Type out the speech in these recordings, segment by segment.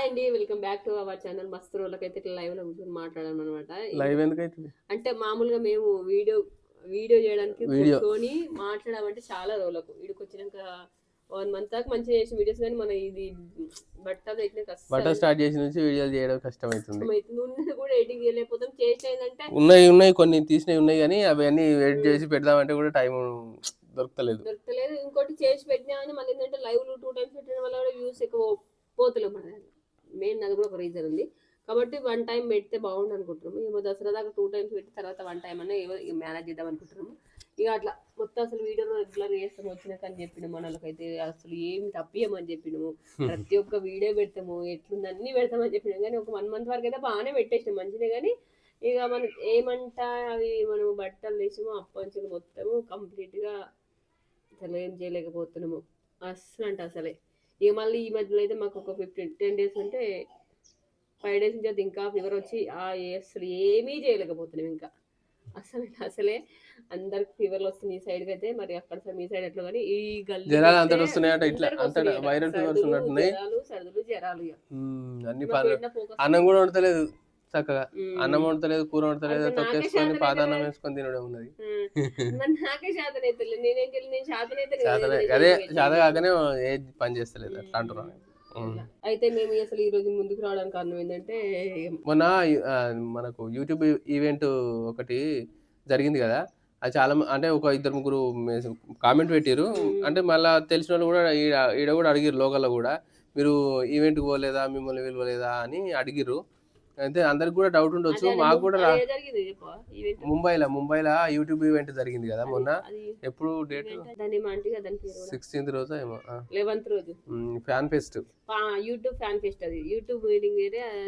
Hi అండి welcome back to our channel మస్తు రోజులకైతే ఇట్లా లైవ్లో కూర్చొని మాట్లాడాను అనమాట లైవ్ ఎందుకు అవుతుంది అంటే మామూలుగా మేము వీడియో వీడియో చేయడానికి. కూర్చొని మాట్లాడామంటే చాలా రోజులకు. వీడికి వచ్చినాక వన్ మంత్ దాకా మంచిగా చేసిన వీడియోస్ కానీ మన ఇది బట్టలు అయితే బట్టర్ స్టార్ట్ చేసిన నుంచి వీడియోలు చేయడం కష్టమవుతుంది ఉన్నది కూడా ఎడిటింగ్ చేయలేకపోతాం. చేసిన ఏంటంటే ఉన్నాయి ఉన్నాయి. కొన్ని తీసినవి ఉన్నాయి కానీ అవి అన్ని ఎడిట్ చేసి పెడదామంటే కూడా టైం దొరకలేదు. దొరకలేదు. ఇంకోటి చేసి పెట్టినా అని మళ్ళీ ఏంటంటే లైవ్ టూ టైమ్స్ పెట్టడం వల్ల కూడా వ్యూస్ ఎక్కువ పోతలేవు మన మెయిన్ అది కూడా ఒక రీజన్ ఉంది. కాబట్టి వన్ టైం పెడితే బాగుండు అనుకుంటున్నాము. ఏమో దసరా దాకా టూ టైమ్స్ పెట్టి తర్వాత వన్ టైం అన్న ఏవో మేనేజ్ చేద్దాం అనుకుంటున్నాము. ఇక అట్లా మొత్తం అసలు వీడియో రెగ్యులర్ చేస్తాం వచ్చినాక అని చెప్పిన మనలకైతే అసలు ఏమి తప్పియమని చెప్పినాము. ప్రతి ఒక్క వీడియో పెడతాము. ఎట్లుంది అన్ని పెడతామని చెప్పినాం కానీ ఒక వన్ మంత్ వరకు అయితే బాగానే పెట్టేసినాం మంచిదే. కానీ ఇక మనం ఏమంట అవి మనం బట్టలు వేసామో అప్పంచులు మొత్తము కంప్లీట్గా అసలు ఏం చేయలేకపోతున్నాము. అస్సలు అంటే అసలే. ఇక మళ్ళీ ఈ మధ్యలో అయితే మాకు ఒక ఫిఫ్టీన్ టెన్ డేస్ ఉంటే ఫైవ్ డేస్ నుంచి అయితే ఇంకా ఫీవర్ వచ్చి ఆ అసలు ఏమీ చేయలేకపోతున్నాం ఇంకా. అసలు అసలే అందరికి ఫీవర్లు వస్తుంది ఈ సైడ్ అయితే మరి అక్కడ మీ సైడ్ ఎట్లా కానీ ఈ గల్లీ జనాలు అంతటా వస్తున్నాయట ఇట్లా అంతటా వైరల్ ఫీవర్స్ ఉన్నట్టున్నాయి. సర్దులు జరాలు అన్ని అన్నం కూడా వండతలేదు. చక్కగా. అన్నం వండతలేదు కూర వండతలేదు తొక్కేసుకొని శాతం అన్నం వేసుకొని తినడం ఉన్నది. శాతం శాతం అదే చేత కాకనే ఏ పని చేస్తలేదు అట్లా అంటున్నాను. అయితే మేము అసలు ఈ రోజు ముందుకు రావడానికి కారణం ఏంటంటే మొన్న మనకు యూట్యూబ్ ఈవెంట్ ఒకటి జరిగింది కదా. అది చాలా అంటే ఒక ఇద్దరు ముగ్గురు కామెంట్ పెట్టారు. అంటే మళ్ళీ తెలిసిన వాళ్ళు కూడా ఈడ కూడా అడిగిరు లోకల్లో కూడా మీరు ఈవెంట్కి పోలేదా మిమ్మల్ని పిలవలేదా అని అడిగిర్రు. అయితే అందరికి కూడా డౌట్ ఉండొచ్చు. మాకు కూడా. ముంబైలో ముంబైలో యూట్యూబ్ ఈవెంట్ జరిగింది కదా మొన్న. ఎప్పుడు డేట్ అంటే సిక్స్టీన్త్ రోజు ఏమో లెవెన్త్ రోజు. Fan fest. YouTube fan fest అది. యూట్యూబ్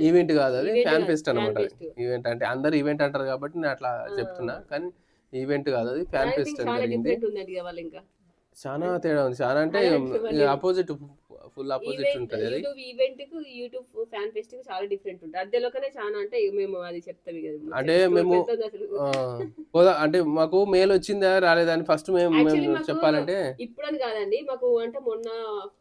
ఈవెంట్ కాదు అది ఫ్యాన్ ఫెస్ట్ అనమాట. ఈవెంట్ అంటే అందరు ఈవెంట్ అంటారు కాబట్టి నేను అట్లా చెప్తున్నా. కానీ ఈవెంట్ కాదు అది ఫ్యాన్ ఫెస్ట్ అని చాలా జరిగింది. చాలా తేడా ఉంది. చాలా అంటే అపోజిట్ ఫుల్ అపోజిట్ ఉంటుంది అది. యూట్యూబ్ ఈవెంట్కు యూట్యూబ్ ఫ్యాన్ ఫెస్ట్కు చాలా డిఫరెంట్ ఉంటుంది. అద్దెలోకనే చాలా అంటే మేము అది చెప్తాం ఇక. అంటే మేము- పోదా అంటే మాకు మెయిల్ వచ్చిందా రాలేదా అని ఫస్ట్ మేము చెప్పాలంటే. ఇప్పుడు అని కాదండి మాకు అంటే మొన్న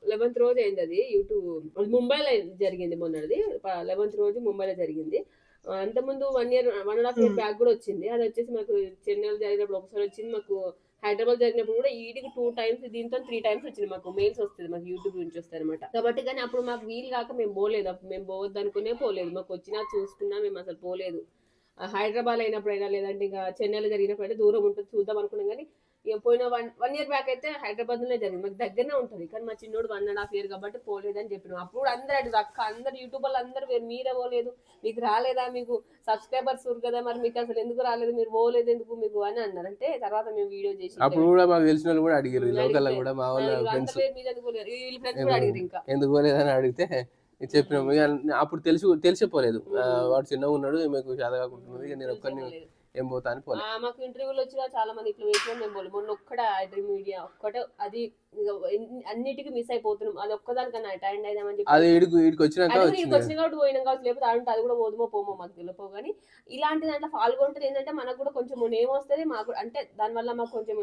లెవెన్త్ రోజు అయింది అది యూట్యూబ్ ముంబైలో జరిగింది మొన్నది. లెవెన్త్ రోజు ముంబైలో జరిగింది. ఆ, అంతకుముందు one year one and half year back కూడా వచ్చింది. అది వచ్చేసి మాకు చెన్నైలో జరిగినప్పుడు ఒకసారి వచ్చింది. మాకు హైదరాబాద్ జరిగినప్పుడు కూడా ఈడికి టూ టైమ్స్ దీంతో త్రీ టైమ్స్ వచ్చింది మాకు. మెయిల్స్ వస్తుంది మాకు యూట్యూబ్ నుంచి వస్తాయి అనమాట కాబట్టి కానీ అప్పుడు మాకు వీలు కాక మేము పోలేదు. అప్పుడు మేము పోవద్దు అనుకునే పోలేదు. మాకు వచ్చినా చూసుకున్నా మేము అసలు పోలేదు. హైదరాబాద్ అయినప్పుడైనా లేదంటే ఇంకా చెన్నైలో జరిగినప్పుడు అయితే దూరం ఉంటుంది. చూద్దాం అనుకున్నాం కానీ పోయిన వన్ వన్ ఇయర్ బ్యాక్ అయితే హైదరాబాద్లోనే జరిగింది. మాకు దగ్గరనే ఉంటుంది. కానీ మా చిన్నోడు వన్ అండ్ హాఫ్ ఇయర్ కాబట్టి పోలేదని చెప్పినాం. అప్పుడు అందరు అడిగారు అక్క అందరు యూట్యూబర్లు అందరు "మీరు- మీరే పోలేదు. మీకు రాలేదా? మీకు సబ్స్క్రైబర్స్ కదా మరి మీకు అసలు ఎందుకు రాలేదు? మీరు పోలేదు ఎందుకు మీకు? అని అన్నారు. అంటే తర్వాత మేము వీడియో చేసి అప్పుడు కూడా మాకు తెలిసిన వాళ్ళు కూడా అడిగారు. లోకల్ కూడా మా వాళ్ళ ఫ్రెండ్స్ ఎందుకు కూడా అడిగారు ఇంకా. ఎందుకు పోలేదని అడిగితే చెప్పినాము అప్పుడు తెలిసి తెలిసిపోలేదు వాడు చిన్నగా ఉన్నాడు మీకు ఇక నేను ఒక్కరిని. ఏం పోతా అని పోలే మాకు ఇంటర్వ్యూలు వచ్చిన చాలా మంది ఇట్లా వేసిన మేము పోలేదు మొన్న ఒక్కడ డ్రీమ్ మీడియా ఒక్కటే అది అన్నిటికీ మిస్ అయిపోతున్నాం. అది ఒక్కదానికన్నా అటెండ్ అయిదామని చెప్పి అది వచ్చినాక వచ్చిన కాబట్టి పోయినాం కావచ్చు లేకపోతే అంటే అది కూడా పోదుమో పోమో మాకు తెలియపో కానీ ఇలాంటి దాంట్లో పాల్గొంటుంది ఏంటంటే మనకు కూడా కొంచెం నేమ్ వస్తుంది మాకు అంటే దానివల్ల మాకు కొంచెం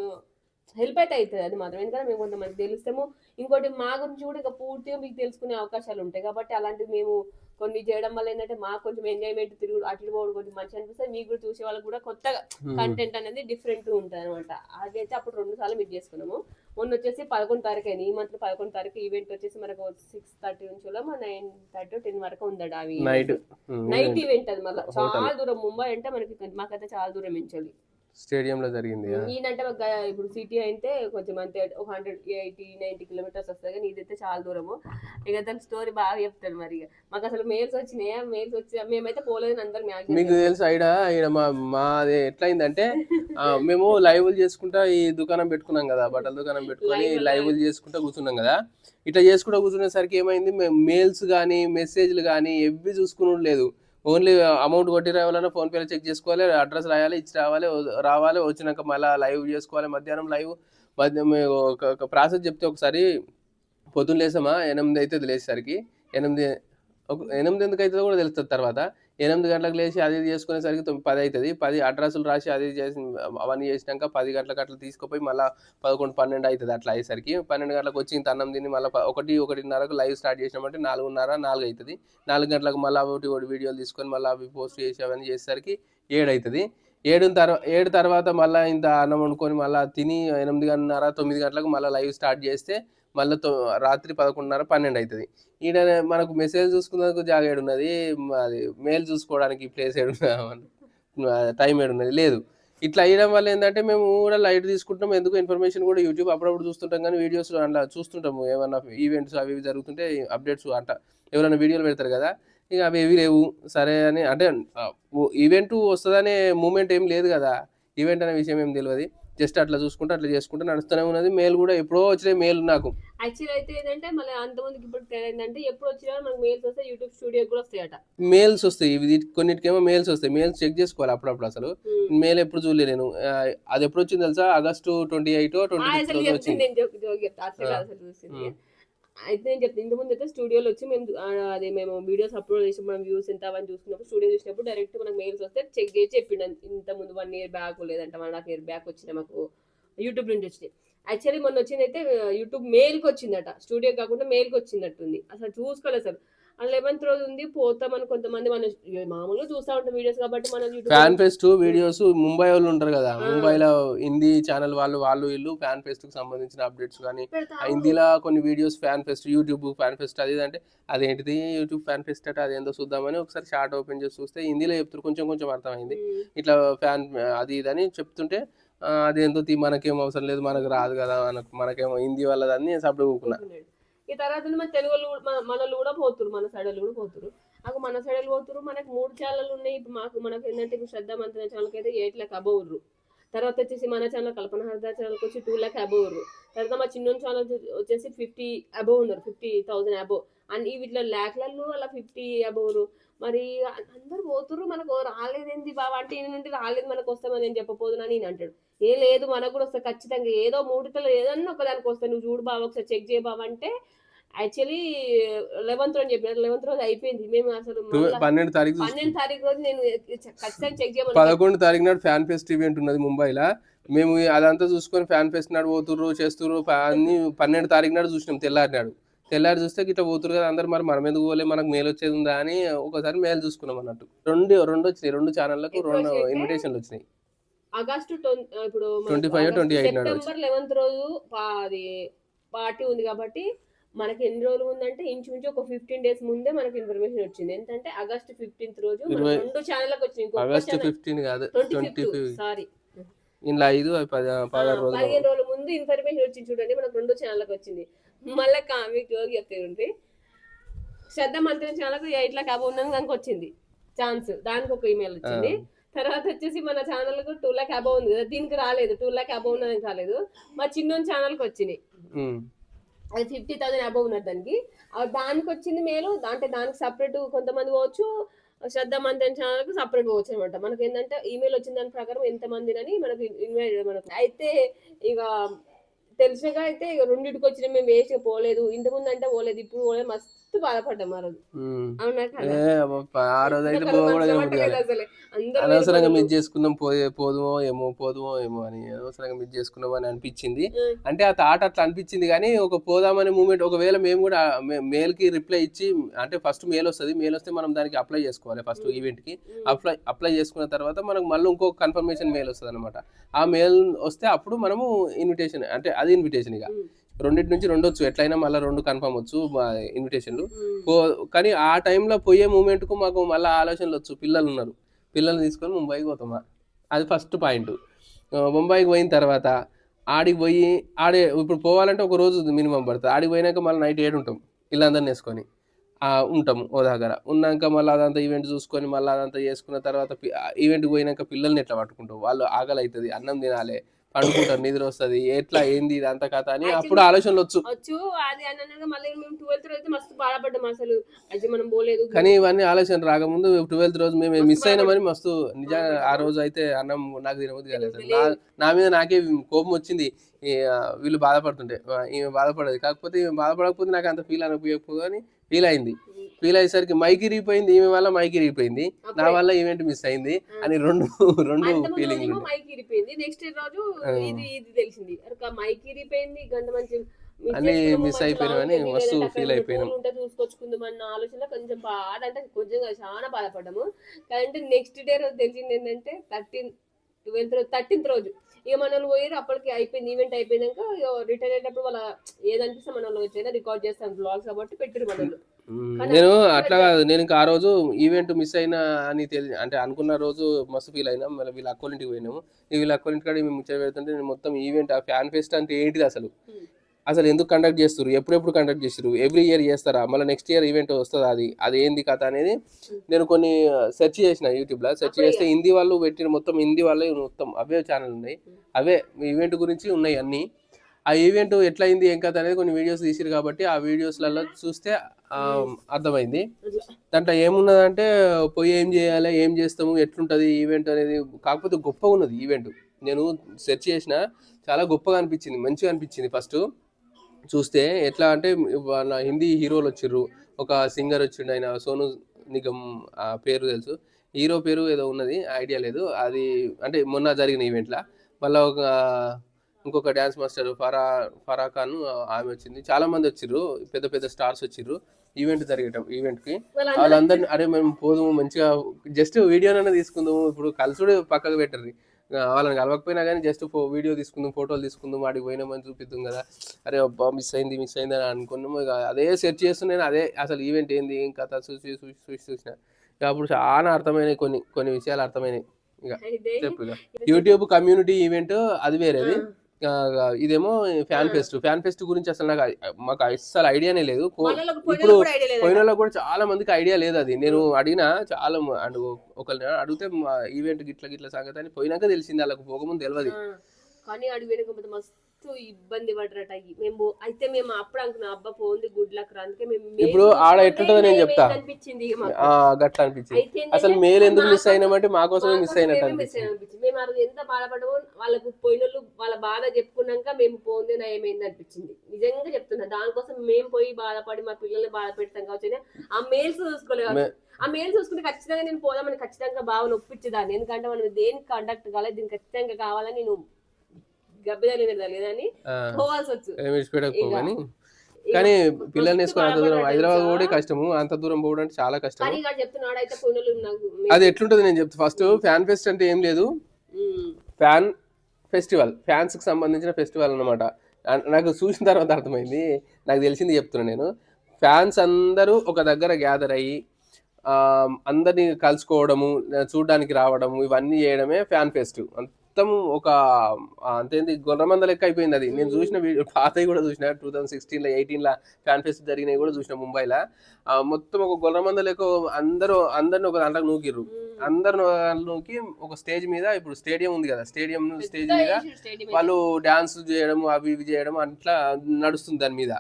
హెల్ప్ అయితే అవుతుంది అది మాత్రం. ఎందుకంటే మేము కొంతమంది తెలుస్తాము. ఇంకోటి మా గురించి కూడా ఇంకా పూర్తిగా మీకు తెలుసుకునే అవకాశాలు ఉంటాయి. కాబట్టి అలాంటివి మేము కొన్ని చేయడం వల్ల ఏంటంటే మాకు కొంచెం ఎంజాయ్మెంట్ తిరుగు అట్లు పోవడం కొంచెం మంచి అనిపిస్తుంది. మీకు కూడా చూసే వాళ్ళకి కూడా కొత్తగా కంటెంట్ అనేది డిఫరెంట్ ఉంటుంది అనమాట అదైతే అప్పుడు రెండు సార్లు మిస్ చేసుకున్నాము. మొన్న వచ్చేసి పదకొండు తారీఖు అయింది ఈ మంత్ పదకొండు తారీఖు ఈవెంట్ వచ్చేసి మనకు సిక్స్ థర్టీ నుంచి నైన్ థర్టీ టెన్ వరకు ఉందట అవి నైట్ ఈవెంట్ అది మళ్ళీ. చాలా దూరం. ముంబై అంటే మనకి మాకైతే చాలా దూరం మించాలి స్టేడియం లో జరిగింది గ- ఇప్పుడు సిటీ అయితే కొంచెం అంతే ఒక హండ్రెడ్ ఎయిటీ నైన్టీ కిలోమీటర్స్ వస్తాయి కానీ ఇదైతే చాలా దూరము. ఇక దాని స్టోరీ బాగా చెప్తాడు మరి మాకు అసలు మెయిల్స్ వచ్చినాయా? మెయిల్స్ వచ్చి? మేమైతే పోలేదని అందరు మీకు తెలుసు ఐడ? ఈడ మా మాది ఎట్లయిందంటే మేము లైవ్లు చేసుకుంటా ఈ దుకాణం పెట్టుకున్నాం కదా బట్టల దుకాణం పెట్టుకొని లైవ్లు చేసుకుంటా కూర్చున్నాం కదా. ఇట్లా చేసుకుంటా కూర్చునేసరికి ఏమైంది? మేము మెయిల్స్ కానీ మెసేజ్లు కానీ ఎవ్వి చూసుకుని లేదు. ఓన్లీ అమౌంట్ కొట్టి రావాలన్నా ఫోన్ చెక్ చేసుకోవాలి అడ్రస్ రాయాలి ఇచ్చి రావాలి రావాలి వచ్చినాక మళ్ళీ లైవ్ చేసుకోవాలి మధ్యాహ్నం లైవ్ ఒక ప్రాసెస్ చెప్తే ఒకసారి పొద్దున్న లేసామా ఎనిమిది అవుతుంది లేచేసరికి ఎనిమిది ఒక ఎనిమిది ఎందుకు అవుతుందో కూడా తెలుస్తుంది తర్వాత. ఎనిమిది గంటలకు లేచి అది చేసుకునేసరికి తొమ్మిది పది అవుతుంది పది అడ్రస్లు రాసి అది చేసి అవన్నీ చేసినాక పది గంటలకు అట్లా తీసుకుపోయి మళ్ళీ పదకొండు పన్నెండు అవుతుంది అట్లా అయ్యేసరికి. పన్నెండు గంటలకు వచ్చి ఇంత అన్నం తిని మళ్ళీ ఒకటి ఒకటిన్నరకు లైవ్ స్టార్ట్ చేసినామంటే నాలుగున్నర నాలుగు అవుతుంది నాలుగు గంటలకు మళ్ళీ ఒకటి ఒకటి వీడియోలు తీసుకొని మళ్ళీ అవి పోస్ట్ చేసి అవన్నీ చేసేసరికి ఏడు అవుతుంది ఏడు తర్వాత ఏడు తర్వాత మళ్ళీ ఇంత అన్నం వండుకొని మళ్ళీ తిని ఎనిమిది గంటన్నర తొమ్మిది గంటలకు మళ్ళీ లైవ్ స్టార్ట్ చేస్తే మళ్ళీ రాత్రి పదకొండున్నర పన్నెండు అవుతుంది ఈడ మనకు మెసేజ్ చూసుకున్నందుకు జాగ ఏడున్నది అది మెయిల్ చూసుకోవడానికి ప్లేస్ ఏడున్నది టైం ఏడున్నది లేదు. ఇట్లా అయ్యడం వల్ల ఏంటంటే మేము కూడా లైట్ తీసుకుంటాం ఎందుకు ఇన్ఫర్మేషన్ కూడా యూట్యూబ్ అప్పుడప్పుడు చూస్తుంటాం కానీ వీడియోస్ అట్లా చూస్తుంటాము. ఏమన్నా ఈవెంట్స్ అవి ఇవి జరుగుతుంటే అప్డేట్స్ అంట ఎవరైనా వీడియోలు పెడతారు కదా ఇక అవి ఏవి లేవు సరే అని అంటే ఈవెంట్ వస్తుందనే మూమెంట్ ఏం లేదు కదా ఈవెంట్ అనే విషయం ఏం తెలియదు జస్ట్ అట్లా చూసుకుంటే అట్లా చేసుకుంటే నడుస్తూనే ఉన్నది. మెయిల్ కూడా ఎప్పుడో వచ్చినాయి మెయిల్ నాకు. యాక్చువల్ అయితే ఏంటంటే మళ్ళీ అంతమందికి ఇప్పుడు ఏంటంటే ఎప్పుడు వచ్చినా మనకు మెయిల్స్ వస్తే యూట్యూబ్ స్టూడియో కూడా వస్తాయట. మెయిల్స్ వస్తాయి. ఇవి కొన్నిటికేమో మెయిల్స్ వస్తాయి. మెయిల్స్ చెక్ చేసుకోవాలి అప్పుడప్పుడు అసలు. మెయిల్ ఎప్పుడు చూడలేదు నేను. అది ఎప్పుడు వచ్చింది తెలుసా? ఆగస్టు ట్వంటీ ఎయిట్ ట్వంటీ అసలు రోజు చెప్తుంది వచ్చింది. నేను జోక్ జోక్ చెప్తా. అట్లా ఆ. కాదు అసలు చూసింది. ఉమ్. అయితే నేను చెప్తాను ఇంత ముందు అయితే స్టూడియోలో వచ్చి మేము అదే అది మేము వీడియోస్ అప్లోడ్ చేసి మనం వ్యూస్ ఎంత అని చూసుకున్నప్పుడు స్టూడియో చూసినప్పుడు డైరెక్ట్ మనకు మెయిల్స్ వస్తే చెక్ చేసి చెప్పిండు. ఇంత ముందు వన్ ఇయర్ బ్యాక్ లేదంటే వన్ హాఫ్ ఇయర్ బ్యాక్ వచ్చిన మాకు యూట్యూబ్ నుంచి వచ్చినాయి యాక్చువల్లీ మొన్న వచ్చింది అయితే యూట్యూబ్ మెయిల్కి వచ్చిందట. స్టూడియో కాకుండా మెయిల్కి వచ్చినట్టుంది అసలు చూసుకోలేదు సార్ ఆ లెవెన్త్ రోజు ఉంది పోతామని కొంతమంది మన మామూలుగా చూస్తూ ఉంటాం వీడియోస్ కాబట్టి మన ఫ్యాన్ ఫెస్ట్ వీడియోస్ ముంబై వాళ్ళు ఉంటారు కదా. ముంబైలో హిందీ ఛానల్ వాళ్ళు వాళ్ళు వీళ్ళు ఫ్యాన్ ఫెస్ట్కి సంబంధించిన అప్డేట్స్ కానీ హిందీలో కొన్ని videos fan fest YouTube fan fest అది అంటే అదేంటిది యూట్యూబ్ ఫ్యాన్ ఫెస్ట్ అంటే అదేందో చూద్దామని ఒకసారి షార్ట్ ఓపెన్ చేసి చూస్తే హిందీలో చెప్తారు కొంచెం కొంచెం అర్థమైంది ఇట్లా ఫ్యాన్ అది ఇది అని చెప్తుంటే అదేందో మనకేం అవసరం లేదు మనకు రాదు కదా మనకు మనకేమో హిందీ వాళ్ళదని సప్పుడు ఊకున్నా పోతున్నాడు. ఈ తర్వాత మన తెలుగు మన మనలు కూడా పోతురు మన సైడలు కూడా పోతురు నాకు మన సైడ్ పోతురు మనకు మూడు ఛానల్ ఉన్నాయి. ఇప్పుడు మాకు మనకు ఏంటంటే ఇప్పుడు శ్రద్ధ మంత్రి ఛానల్కి అయితే ఎయిట్ ల్యాక్ అబోర్రు తర్వాత వచ్చేసి మన ఛానల్ కల్పన హర్దా ఛానల్కి వచ్చి టూ లెక్ అబోవ్ ఉర్రు తర్వాత మా చిన్న ఛానల్ వచ్చేసి ఫిఫ్టీ అబోవ్ ఉన్నారు ఫిఫ్టీ థౌసండ్ అబోవ్ అండ్ ఈ వీటిలో ల్యాక్లలో అలా ఫిఫ్టీ అబోవ్ మరి అందరు పోతురు మనకు రాలేదేంది బాబా? అంటే ఈయన నుండి రాలేదు మనకు వస్తామని నేను చెప్పపోదునని నేను అంటాడు. ఏ లేదు మనకు కూడా వస్తుంది ఖచ్చితంగా. ఏదో మూడిట్లో ఏదన్నా ఒకదానికి వస్తాయి. నువ్వు చూడు బాబా ఒకసారి చెక్ చేయ బాబా అంటే యాక్చువల్లీ లెవెన్త్ రోజు చెప్పినారు లెవెన్త్ రోజు అయిపోయింది. మేము అసలు పన్నెండు తారీఖు. పన్నెండు తారీఖు రోజు నేను ఖచ్చితంగా చెక్ చేయమని పదకొండు తారీఖు నాడు ఫ్యాన్ ఫెస్ట్ ఈవెంట్ ఉన్నది ముంబైలో. మేము అదంతా చూసుకొని ఫ్యాన్ ఫెస్ట్ నాడు పోతుర్రు చేస్తుర్రు అన్ని పన్నెండు తారీఖు నాడు చూసినాం తెల్లారి నాడు. తెల్లారి చూస్తే ఇట్లా పోతురు కదా అందరు మరి మనం ఎందుకు పోలే మనకు మేలు వచ్చేది ఉందా అని ఒకసారి మేలు చూసుకున్నాం అన్నట్టు. రెండు రెండు వచ్చినాయి రెండు ఛానళ్ళకు రెండు? ఇన్విటేషన్లు వచ్చినాయి. ఆగస్టు ఇప్పుడు 25, ఆగస్టు 28 నాడు సెప్టెంబర్ లెవెన్త్ రోజు అది పార్టీ ఉంది కాబట్టి మనకి ఎన్ని రోజులు ఉందంటే ఇంచుమించు ఒక ఫిఫ్టీన్ డేస్ ముందే మనకి ఇన్ఫర్మేషన్ వచ్చింది. ఏంటంటే ఆగస్ట్ ఫిఫ్టీన్త్ రోజు రెండు ఛానళ్ళకి వచ్చింది ఆగస్ట్ ఫిఫ్టీన్ కాదు ట్వంటీ ట్వంటీ సారీ ఇంట్లో ఐదు పదిహేను రోజుల ముందు ఇన్ఫర్మేషన్ వచ్చింది చూడండి మనకు రెండు ఛానళ్ళకి వచ్చింది. మళ్ళీ మీకు జోగి చెప్తే శ్రద్ధ మంత్రి ఛానల్కి ఎయిట్ లాక్ అబౌ దానికి వచ్చింది. ఛాన్స్. దానికి ఒక ఈమెయిల్ వచ్చింది. తర్వాత వచ్చేసి మన ఛానల్కు టూ లాక్ అబౌ ఉంది కదా దీనికి రాలేదు. టూ లాక్ అబౌ ఉన్నది రాలేదు. మా చిన్న ఛానల్కి వచ్చినాయి. అది ఫిఫ్టీ థౌసండ్ అబౌవ్ ఉన్నది దానికి. దానికి వచ్చింది మేలు. అంటే దానికి సపరేట్ కొంతమంది పోవచ్చు. శ్రద్ధ మంత్రి ఛానల్కు సపరేట్ పోవచ్చు అనమాట మనకి ఏంటంటే ఈమెయిల్ వచ్చిన దాని ప్రకారం ఎంత మందినని మనకి ఇన్వైట్ మనకు అయితే ఇక తెలిసినగా అయితే ఇక రెండింటికి వచ్చిన మేము వేస్ట్ పోలేదు. ఇంతకుముందు అంటే పోలేదు. ఇప్పుడు పోలేదు. మస్తు బాధపడ్డాం ఆ రోజు. అవునా అనవసరంగా. మిస్ చేసుకుందాం పోయే పోదుమో ఏమో పోదుమో ఏమో అని. అనవసరంగా మిస్ చేసుకున్నామో అని అనిపించింది. అంటే ఆ థాట్ అట్లా అనిపించింది కానీ ఒక పోదామనే మూమెంట్ ఒకవేళ మేము కూడా మెయిల్కి రిప్లై ఇచ్చి అంటే ఫస్ట్ మెయిల్ వస్తుంది. మెయిల్ వస్తే మనం దానికి అప్లై చేసుకోవాలి ఫస్ట్ ఈవెంట్కి. అప్లై అప్లై చేసుకున్న తర్వాత మనకు మళ్ళీ ఇంకో కన్ఫర్మేషన్ మెయిల్ వస్తుంది అనమాట ఆ మెయిల్ వస్తే అప్పుడు మనము ఇన్విటేషన్ అంటే అది ఇన్విటేషన్ ఇక. రెండింటి నుంచి రెండు వచ్చు ఎట్లయినా మళ్ళీ రెండు కన్ఫర్మ్ వచ్చు ఇన్విటేషన్లు ఉమ్. పో కానీ ఆ టైంలో పోయే మూమెంట్కు మాకు మళ్ళీ ఆలోచనలు వచ్చు. పిల్లలు ఉన్నారు. పిల్లల్ని తీసుకొని ముంబైకి పోతామా అది ఫస్ట్ పాయింట్ ముంబైకి పోయిన తర్వాత ఆడికి పోయి ఆడే ఇప్పుడు పోవాలంటే ఒక రోజు మినిమం పడుతుంది ఆడికి పోయినాక మళ్ళీ నైట్ ఏడు ఉంటాం. వీళ్ళందరిని వేసుకొని. ఆ, ఉంటాము ఓ దగ్గర. ఉన్నాక మళ్ళీ అదంతా ఈవెంట్ చూసుకొని మళ్ళీ అదంతా చేసుకున్న తర్వాత ఈవెంట్కి పోయినాక పిల్లల్ని ఎట్లా పట్టుకుంటాం? వాళ్ళు ఆకలి అవుతుంది అన్నం తినాలి పండుకుంటారు నిద్ర వస్తుంది ఎట్లా ఏంది ఇదంతా కథ అని అప్పుడు ఆలోచనలు వచ్చు. వచ్చు అది అని అనగా మళ్ళీ మేము ట్వెల్త్ అయితే మస్తు బాధపడ్డాం అసలు. అది మనం పోలేదు. కానీ ఇవన్నీ ఆలోచన రాకముందు ట్వెల్త్ రోజు మేము మిస్ అయినామని మస్తు నిజంగా ఆ రోజు అయితే అన్నం నాకు తినబుద్ధి కాలేదు. నా మీద నాకే కోపం వచ్చింది. వీళ్ళు బాధపడుతుంటే ఈమె బాధపడదు. కాకపోతే ఈమె బాధపడకపోతే నాకు అంత ఫీల్ అనిపించకపోదు అని ఫీల్ అయింది. ఫీల్ అయ్యేసరికి మైక్ ఇరిగిపోయింది. ఈమె వల్ల మైక్ ఇరిగిపోయింది. నా వల్ల ఈవెంట్ మిస్ అయింది అని రెండు రెండు ఫీలింగ్ నెక్స్ట్ రోజు ఇది ఇది తెలిసింది. మైక్ ఇరిపోయింది గంట మంచి miss మంచి అయిపోయినామని మస్తు ఉన్న అయిపోయినాం. చూసుకొచ్చుకుందాం అన్న ఆలోచన కొంచెం బాధ అంటే కొంచెం చాలా బాధపడ్డాము. కానీ నెక్స్ట్ డే రోజు తెలిసింది ఏంటంటే థర్టీన్ ట్వెల్త్ రోజు థర్టీన్త్ రోజు. ఇక మన వాళ్ళు పోయారు అప్పటికి అయిపోయింది ఈవెంట్ అయిపోయినాక రిటర్న్ అయ్యేటప్పుడు వాళ్ళ ఏదనిపిస్తే మన వాళ్ళు వచ్చైనా రికార్డ్ చేస్తాం బ్లాగ్స్ కాబట్టి పెట్టారు మన వాళ్ళు మ్మ్. కానీ నేను అట్లా కాదు నేను ఇంకా ఆ రోజు ఈవెంట్ మిస్ అయినా అని తెలి అంటే అనుకున్న రోజు మస్తు ఫీల్ అయినా మళ్ళీ వీళ్ళ అక్కోలింటికి పోయినాము ఈ వీళ్ళ అక్కోలింటి కాడ మేము ముచ్చట పెడుతుంటే నేను మొత్తం ఈవెంట్ ఆ ఫ్యాన్ ఫెస్ట్ అంటే ఏంటిది అసలు. అసలు ఎందుకు కండక్ట్ చేస్తారు ఎప్పుడెప్పుడు కండక్ట్ చేస్తారు ఎవ్రీ ఇయర్ చేస్తారా? మళ్ళీ నెక్స్ట్ ఇయర్ ఈవెంట్ వస్తుందా అది? అది ఏంది కథ అనేది నేను కొన్ని సెర్చ్ చేసిన యూట్యూబ్లో సెర్చ్ చేస్తే హిందీ వాళ్ళు పెట్టిన మొత్తం హిందీ వాళ్ళే మొత్తం అవే ఛానల్ ఉన్నాయి. అవే ఈవెంట్ గురించి ఉన్నాయి అన్నీ. ఆ ఈవెంట్ ఎట్లయింది ఏం కథ అనేది కొన్ని వీడియోస్ తీసిరు కాబట్టి ఆ వీడియోస్లలో చూస్తే అర్థమైంది. దాంట్లో ఏమున్నదంటే పోయి ఏం చేయాలి ఏం చేస్తాము ఎట్లుంటుంది ఈవెంట్ అనేది కాకపోతే గొప్పగా ఉన్నది ఈవెంట్ నేను సెర్చ్ చేసిన చాలా గొప్పగా అనిపించింది మంచిగా అనిపించింది ఫస్ట్ చూస్తే ఎట్లా అంటే వాళ్ళ హిందీ హీరోలు వచ్చిర్రు. ఒక సింగర్ వచ్చిండు ఆయన సోను నిగమ్ ఆ పేరు తెలుసు. హీరో పేరు ఏదో ఉన్నది ఐడియా లేదు. అది అంటే మొన్న జరిగిన ఈవెంట్లో. మళ్ళీ ఒక ఇంకొక డ్యాన్స్ మాస్టర్ ఫరా ఫరా ఖాన్ ఆమె వచ్చింది. చాలా మంది వచ్చిర్రు పెద్ద పెద్ద స్టార్స్ వచ్చిర్రు ఈవెంట్ జరిగేట ఈవెంట్కి. వాళ్ళందరూ వాళ్ళందరిని అరే మేము పోదాము మంచిగా జస్ట్ వీడియోనైనా తీసుకుందాము ఇప్పుడు కలుసుడే పక్కకు పెట్టరు వాళ్ళని కలవకపోయినా కానీ జస్ట్ వీడియో తీసుకుందాం ఫోటోలు తీసుకుందాం వాడికి పోయినామని చూపిద్దాం కదా. అరే అబ్బా మిస్ అయింది మిస్ అయింది అని అనుకున్నాము ఇక అదే సెర్చ్ చేస్తున్నాను అదే అసలు ఈవెంట్ ఏంది ఏం కథ చూసి చూసి చూసి చూసిన. ఇక అప్పుడు చాలా అర్థమైనాయి కొన్ని కొన్ని విషయాలు అర్థమైనాయి. ఇక చెప్పు యూట్యూబ్ కమ్యూనిటీ ఈవెంట్ అది వేరేది. ఇదేమో ఫ్యాన్ ఫెస్ట్. ఫ్యాన్ ఫెస్ట్ గురించి అసలు నాకు మాకు అసలు ఐడియానే లేదు. ఇప్పుడు పోయిన కూడా చాలా మందికి ఐడియా లేదు అది. నేను అడిగిన చాలా అండ్ ఒకరిని అడిగితే ఈవెంట్ గిట్ల గిట్ల సంగతి అని పోయినాక తెలిసింది. వాళ్ళకి పోకముందు తెలియదు కానీ అడుగు వెనుకపోతే మస్తు ఇబ్బంది పడరట. మేము అయితే మేము అప్పుడు అనుకున్నాం అబ్బా పోంది గుడ్ లక్ రా. అందుకే మేము మేల్ ఇప్పుడు ఆడ ఎట్లుంటుందో నేను చెప్తా. అనిపించింది గట్ల అనిపించింది. అసలు మేలు ఎందుకు మిస్ కోసం- అయినామంటే మా కోసమే మా మిస్ కోసం అయినట్టు అనిపించింది. మేము ఆ రోజు ఎంత బాధపడమో వాళ్ళకు పోయినోళ్ళు వాళ్ళ బాధ చెప్పుకున్నాక మేము పోంది నా ఏమైంది అనిపించింది. నిజంగా చెప్తున్నా దానికోసం మేము పోయి బాధపడి మా పిల్లల్ని బాధ పెడతాం కావచ్చు ఆ మేల్స్ చూసుకోలేదు ఆ మేల్స్ చూసుకుంటే ఖచ్చితంగా నేను పోదామని ఖచ్చితంగా బాగా ఒప్పించేదాన్ని. ఎందుకంటే మనం దేనికి కండక్ట్ కాలేదు దీనికి ఖచ్చితంగా కావాలని నేను లేదని పోవాల్సి వచ్చు. ఇక- కానీ పిల్లల్ని వేసుకొని అంత దూరం హైదరాబాద్? పోవడే కష్టము అంత దూరం పోవడం అంటే చాలా కష్టం అది ఎట్లుంటది నేను చెప్తా. ఫస్ట్ ఫ్యాన్ ఫెస్ట్ అంటే ఏం లేదు. ఫ్యాన్ ఫెస్టివల్ ఫ్యాన్స్కి సంబంధించిన ఫెస్టివల్ అనమాట నాకు చూసిన తర్వాత అర్థమైంది. నాకు తెలిసింది చెప్తున్నా నేను. ఫ్యాన్స్ అందరూ ఒక దగ్గర గ్యాదర్ అయ్యి అందరినీ కలుసుకోవడము చూడడానికి రావడము ఇవన్నీ చేయడమే ఫ్యాన్ ఫెస్ట్. మొత్తం ఒక అంతేంది గొర్రమంద లెక్క అయిపోయింది అది. నేను చూసిన వీడియో పాతవి కూడా చూసిన టూ థౌసండ్ సిక్స్టీన్లో ఎయిటీన్లో ఫ్యాన్ ఫెస్ట్ జరిగినవి కూడా చూసిన ముంబైలో. మొత్తం ఒక గొర్రమంద లెక్క అందరూ అందరిని ఒక దాంట్లో నూకిర్రు. అందరు నూకి ఒక స్టేజ్ మీద ఇప్పుడు స్టేడియం ఉంది కదా స్టేడియం స్టేజ్ మీద వాళ్ళు డాన్స్ చేయడం అవి ఇవి చేయడం అట్లా నడుస్తుంది దాని మీద.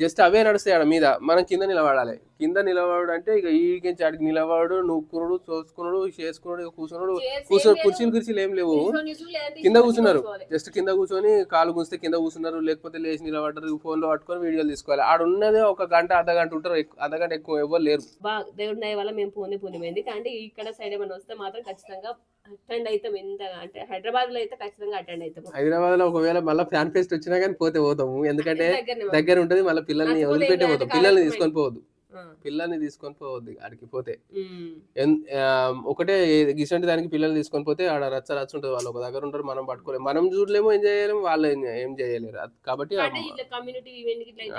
జస్ట్ అవే నడుస్తాయి మీద. మనం కింద నిలబడాలి. కింద నిలబడు అంటే ఇక ఈ చాడికి నిలబడు నూక్కునుడు చూసుకున్నాడు చేసుకున్నాడు ఇక కూర్చున్నాడు. Chairs కూర్చో ఏం లేవు. కుర్చీలు కుర్చీలు ఏం లేవు. కింద కూర్చున్నారు. జస్ట్ కింద కూర్చొని కాలు కూస్తే కింద కూర్చున్నారు లేకపోతే లేచి నిలబడ్డారు ఫోన్లో పట్టుకొని వీడియోలు తీసుకోవాలి. ఆడ ఉన్నదే ఒక గంట అర్ధ గంట ఉంటారు అర్ధ గంట ఎక్కువ ఎవరు లేరు. దేవుడి దయ వల్ల మేము పోనీ పుణ్యమైంది కానీ ఇక్కడ సైడ్ ఏమైనా వస్తే మాత్రం ఖచ్చితంగా అటెండ్ అవుతాం ఎంత అంటే హైదరాబాద్లో అయితే ఖచ్చితంగా అటెండ్ అవుతాము హైదరాబాద్లో ఒకవేళ మళ్ళీ ఫ్యాన్ ఫెస్ట్ వచ్చినా కానీ పోతే పోతాము. ఎందుకంటే. దగ్గర ఉంటది మళ్ళీ పిల్లల్ని వదిలిపెట్టే పోతాం. పిల్లల్ని తీసుకొని పోవద్దు. పిల్లల్ని తీసుకొని పోవద్దు అడికి పోతే. ఒకటే గిసంటి దానికి పిల్లల్ని తీసుకొని పోతే ఆడ రచ్చ రచ్చ ఉంటుంది. వాళ్ళు ఒక దగ్గర ఉంటారు మనం పట్టుకోలేము. మనం చూడలేము ఏం చేయలేము వాళ్ళు ఏం- చేయలేరు. కాబట్టి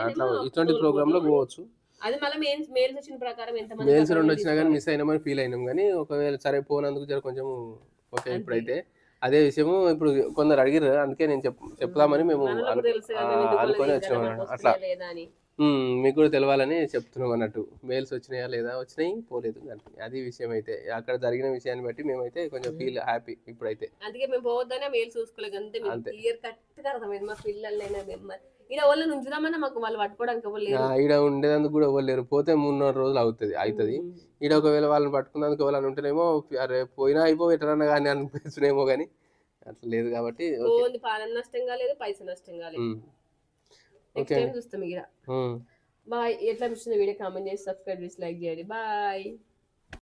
అట్లా ఇటువంటి ప్రోగ్రామ్లో. పోవచ్చు. అది మళ్ళీ మెయిన్స్ మేల్స్ వచ్చిన ప్రకారం ఎంత మెయిల్స్ రెండు వచ్చినా కానీ మిస్ అయినామని ఫీల్ అయినాం కానీ ఒకవేళ సరే పోనందుకు జర కొంచెం ఓకే. ఇప్పుడైతే. అదే విషయము ఇప్పుడు కొందరు అడిగిర్రు అందుకే నేను చెప్ చెప్దామని మేము అనుకొని. వస్తుందా అట్లా. మీకు కూడా తెలవాలని చెప్తున్నాం అన్నట్టు. మెయిల్స్ వచ్చినాయా లేదా? వచ్చినాయి పోలేదు. అది విషయం అయితే. అక్కడ జరిగిన విషయాన్ని బట్టి మేమైతే కొంచెం ఫీల్ హ్యాపీ ఇప్పుడైతే. అందుకే మేము పోవద్దనే మేలు చూసుకోలేదు. అంతే. క్లియర్ కట్గా అర్థమైంది. మా పిల్లలైనా ఇలా వాళ్ళని ఉంచుదామన్నా మాకు వాళ్ళు పట్టుకోవడానికి ఈడ ఉండేందుకు కూడా ఎవరు లేరు. పోతే మూడు నాలుగు రోజులు అవుతుంది అవుతుంది. ఈడ ఒకవేళ వాళ్ళని పట్టుకున్నందుకు ఎవరైనా ఉంటేనేమో అరే పోయినా అయిపో కానీ అనిపిస్తున్నాయేమో కానీ అట్లా లేదు కాబట్టి పాలన నష్టం కాలేదు పైసా నష్టం కాలేదు. నెక్స్ట్ టైం చూస్తాం ఇక. బాయ్. ఎట్లా అనిపిస్తుంది వీడియో కామెంట్ చేసి సబ్స్క్రైబ్ చేసి లైక్ చేయండి. బాయ్.